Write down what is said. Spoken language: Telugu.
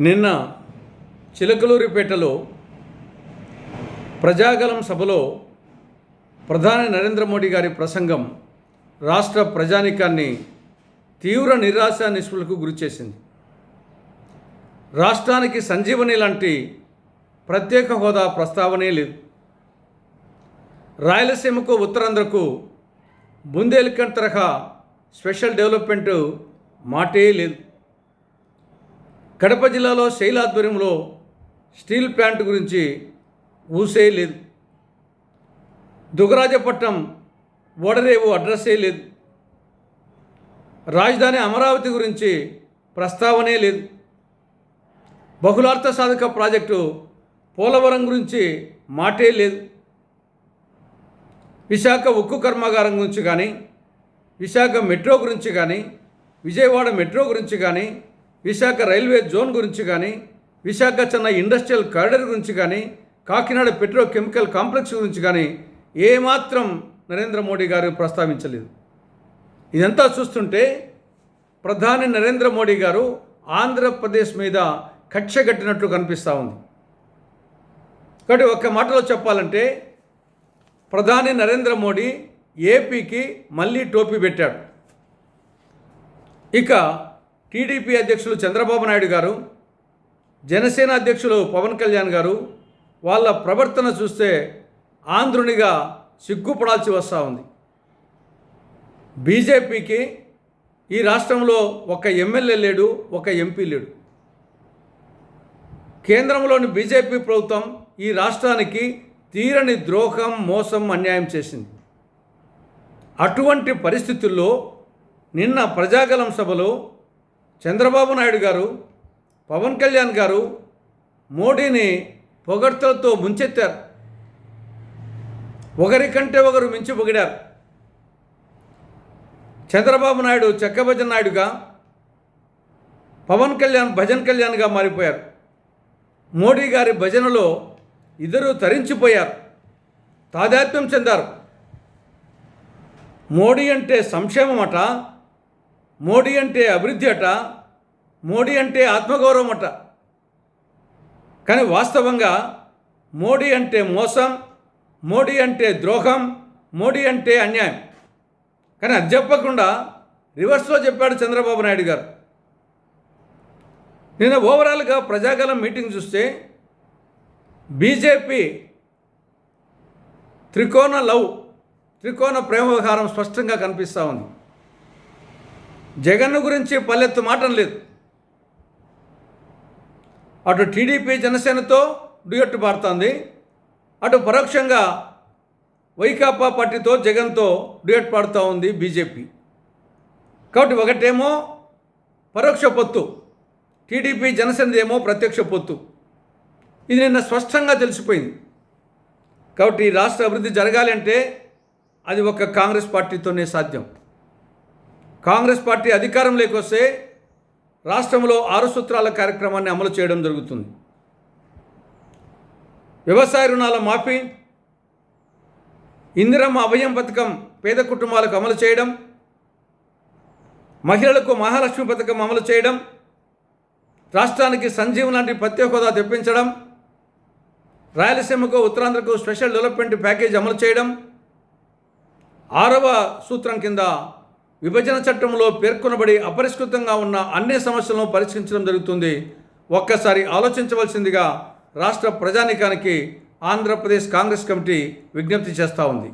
నిన్న చిలకలూరిపేటలో ప్రజాగలం సభలో ప్రధాని నరేంద్ర మోడీ గారి ప్రసంగం రాష్ట్ర ప్రజానికాన్ని తీవ్ర నిరాశ నిస్పృలకు గురిచేసింది రాష్ట్రానికి సంజీవని లాంటి ప్రత్యేక హోదా ప్రస్తావనే లేదు. రాయలసీమకు ఉత్తరాంధ్రకు బుందేల్ఖండ్ తరహా స్పెషల్ డెవలప్మెంట్ మాటే లేదు. కడప జిల్లాలో శైల ఆధ్వర్యంలో స్టీల్ ప్లాంట్ గురించి ఊసే లేదు. దుగరాజపట్నం ఓడరేవు అడ్రస్సే లేదు. రాజధాని అమరావతి గురించి ప్రస్తావనే లేదు. బహుళార్థ సాధక ప్రాజెక్టు పోలవరం గురించి మాటే లేదు. విశాఖ ఉక్కు కర్మాగారం గురించి కానీ విశాఖ మెట్రో గురించి కానీ విజయవాడ మెట్రో గురించి కానీ విశాఖ రైల్వే జోన్ గురించి కానీ విశాఖ చెన్నై ఇండస్ట్రియల్ కారిడర్ గురించి కానీ కాకినాడ పెట్రోకెమికల్ కాంప్లెక్స్ గురించి కానీ ఏమాత్రం నరేంద్ర మోడీ గారు ప్రస్తావించలేదు. ఇదంతా చూస్తుంటే ప్రధాని నరేంద్ర మోడీ గారు ఆంధ్రప్రదేశ్ మీద కక్ష కట్టినట్లు కనిపిస్తూ ఉంది. కాబట్టి ఒక్క మాటలో చెప్పాలంటే ప్రధాని నరేంద్ర మోడీ ఏపీకి మళ్ళీ టోపీ పెట్టాడు. ఇక టీడీపీ అధ్యక్షులు చంద్రబాబు నాయుడు గారు జనసేన అధ్యక్షులు పవన్ కళ్యాణ్ గారు వాళ్ళ ప్రవర్తన చూస్తే ఆంధ్రునిగా సిగ్గుపడాల్సి వస్తూ ఉంది. బీజేపీకి ఈ రాష్ట్రంలో ఒక ఎమ్మెల్యే లేడు ఒక ఎంపీ లేడు. కేంద్రంలోని బీజేపీ ప్రభుత్వం ఈ రాష్ట్రానికి తీరని ద్రోహం మోసం అన్యాయం చేసింది. అటువంటి పరిస్థితుల్లో నిన్న ప్రజాగలం సభలో చంద్రబాబు నాయుడు గారు పవన్ కళ్యాణ్ గారు మోడీని పొగడ్తలతో ముంచెత్తారు. ఒకరికంటే ఒకరు మించి పొగిడారు. చంద్రబాబు నాయుడు చెక్కభజన్ నాయుడుగా పవన్ కళ్యాణ్ భజన్ కళ్యాణ్గా మారిపోయారు. మోడీ గారి భజనలో ఇద్దరు తరించిపోయారు. తాదాత్మ్యం చెందారు. మోడీ అంటే సంక్షేమం అట మోడీ అంటే అభివృద్ధి అట మోడీ అంటే ఆత్మగౌరవం అట. కానీ వాస్తవంగా మోడీ అంటే మోసం మోడీ అంటే ద్రోహం మోడీ అంటే అన్యాయం. కానీ అది చెప్పకుండా రివర్స్లో చెప్పాడు చంద్రబాబు నాయుడు గారు. నిన్న ఓవరాల్గా ప్రజాగలం మీటింగ్ చూస్తే బీజేపీ త్రికోణ లవ్ త్రికోణ ప్రేమ వ్యవహారం స్పష్టంగా కనిపిస్తూ ఉంది. జగన్ గురించి పల్లెత్తు మాటం లేదు. అటు టీడీపీ జనసేనతో డ్యూయట్టు పాడుతోంది అటు పరోక్షంగా వైకాపా పార్టీతో జగన్తో డ్యూయట్ పాడుతూ ఉంది బీజేపీ. కాబట్టి ఒకటేమో పరోక్ష పొత్తు. టీడీపీ జనసేనదేమో ప్రత్యక్ష పొత్తు. ఇది నిన్న స్పష్టంగా తెలిసిపోయింది. కాబట్టి రాష్ట్ర అభివృద్ధి జరగాలంటే అది ఒక కాంగ్రెస్ పార్టీతోనే సాధ్యం. కాంగ్రెస్ పార్టీ అధికారం లేకొస్తే రాష్ట్రంలో ఆరు సూత్రాల కార్యక్రమాన్ని అమలు చేయడం జరుగుతుంది. వ్యవసాయ రుణాల మాఫీ ఇందిరమ్మ అభయం పథకం పేద కుటుంబాలకు అమలు చేయడం మహిళలకు మహాలక్ష్మి పథకం అమలు చేయడం రాష్ట్రానికి సంజీవ్ లాంటి ప్రత్యేక హోదా తెప్పించడం రాయలసీమకు ఉత్తరాంధ్రకు స్పెషల్ డెవలప్మెంట్ ప్యాకేజ్ అమలు చేయడం ఆరవ సూత్రం కింద విభజన చట్టంలో పేర్కొనబడి అపరిష్కృతంగా ఉన్న అన్ని సమస్యలను పరిష్కరించడం జరుగుతుంది. ఒక్కసారి ఆలోచించవలసిందిగా రాష్ట్ర ప్రజానికానికి ఆంధ్రప్రదేశ్ కాంగ్రెస్ కమిటీ విజ్ఞప్తి చేస్తూ ఉంది.